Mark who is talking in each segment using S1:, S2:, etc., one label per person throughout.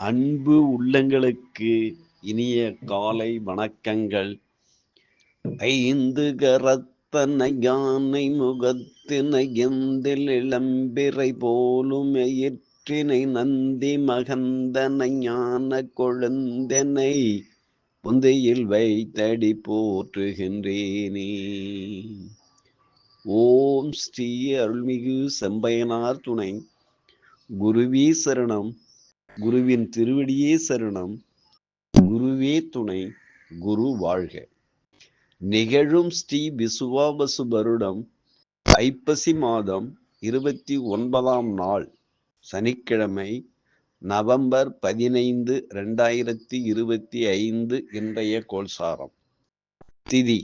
S1: அன்பு உள்ளங்களுக்கு இனிய காலை வணக்கங்கள். ஐந்து கரத்தனை யானை முகத்தினை எந்தில் இளம்பிறை போலும் எயிற்றினை நந்தி மகந்தனை ஞான கொழுந்தனை புந்தையில் வைத்தடி போற்றுகின்றேனே. ஓம் ஸ்ரீ அருள்மிகு செம்பயனார் துணை. குருவே சரணம். குருவின் திருவடியே சரணம் குருவே துணை குரு வாழ்க. நிகழும் ஸ்ரீ விசுவாபசு வருடம் ஐப்பசி மாதம் இருபத்தி ஒன்பதாம் நாள் சனிக்கிழமை நவம்பர் பதினைந்து ரெண்டாயிரத்தி இருபத்தி ஐந்து இன்றைய கோல்சாரம் திதி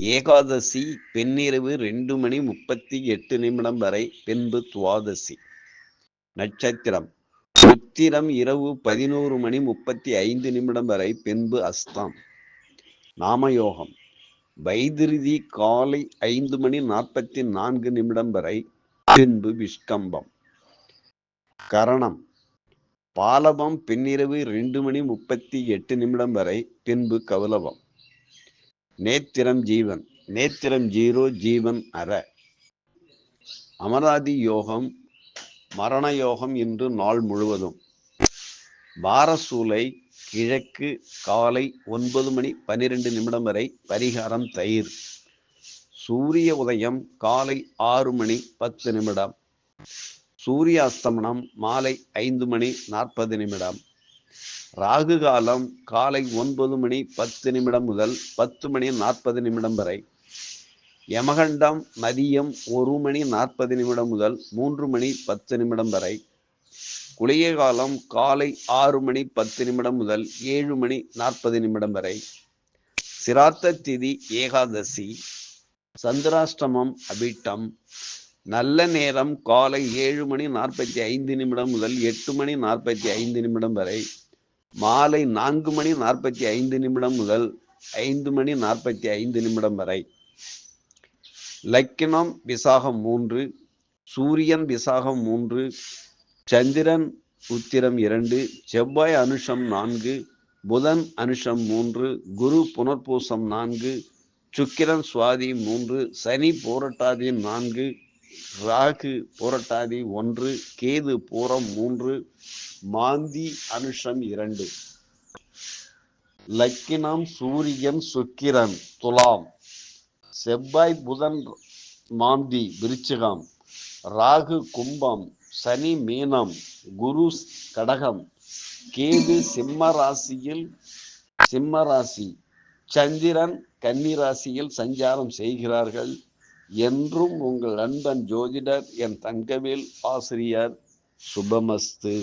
S1: ஏகாதசி பெண்ணிரவு ரெண்டு மணி முப்பத்தி எட்டு நிமிடம் வரை பின்பு துவாதசி. நட்சத்திரம் உத்திரம் இரவு பதினோரு மணி முப்பத்தி ஐந்து நிமிடம் வரை பின்பு அஸ்தாம். நாமயோகம். வைதிருதி காலை ஐந்து மணி நாற்பத்தி நான்கு நிமிடம் வரை பின்பு விஷ்கம்பம். கரணம். பாலவம் பின்னிரவு ரெண்டு மணி முப்பத்தி எட்டு நிமிடம் வரை பின்பு கௌலவம் நேத்திரம் ஜீவன். நேத்திரம் ஜீரோ ஜீவன் அற. அமராதி யோகம் மரண யோகம் இன்று நாள் முழுவதும். வாரசூலை கிழக்கு காலை ஒன்பது மணி பன்னிரெண்டு நிமிடம் வரை பரிகாரம் தயிர். சூரிய உதயம் காலை ஆறு மணி பத்து நிமிடம். சூரிய அஸ்தமனம் மாலை ஐந்து மணி நாற்பது நிமிடம். ராகு காலம் காலை ஒன்பது மணி பத்து நிமிடம் முதல் பத்து மணி நாற்பது நிமிடம் வரை. யமகண்டம் மதியம் ஒரு மணி நாற்பது நிமிடம் முதல் மூன்று மணி பத்து நிமிடம் வரை. குளிய காலம் காலை ஆறு மணி பத்து நிமிடம் முதல் ஏழு மணி நாற்பது நிமிடம் வரை. சிராத்த திதி ஏகாதசி. சந்திராஷ்டமம் அபிட்டம். நல்ல நேரம் காலை ஏழு மணி நாற்பத்தி ஐந்து நிமிடம் முதல் எட்டு மணி நாற்பத்தி ஐந்து நிமிடம் வரை. மாலை நான்கு மணி நாற்பத்தி ஐந்து நிமிடம் முதல் ஐந்து மணி நாற்பத்தி ஐந்து நிமிடம் வரை. லக்கினம் விசாகம் மூன்று சூரியன் விசாகம் மூன்று சந்திரன் உத்திரம் இரண்டு செவ்வாய் அனுஷம் நான்கு புதன் அனுஷம் மூன்று குரு புனர்பூசம் நான்கு சுக்கிரன் சுவாதி மூன்று சனி போரட்டாதி நான்கு ராகு போரட்டாதி ஒன்று கேது பூரம் மூன்று மாந்தி அனுஷம் இரண்டு. லக்கினம் சூரியன் சுக்கிரன் துலாம். செவ்வாய் புதன் மாந்தி விருச்சிகம் ராகு கும்பம் சனி மீனம் குரு கடகம் கேது சிம்ம ராசியில் சிம்ம ராசி சந்திரன் கன்னி ராசியில் சஞ்சாரம் செய்கிறார்கள் என்றும் உங்கள் அன்பன் ஜோதிடர் என் தங்கவேல் ஆசிரியர் சுபமஸ்து.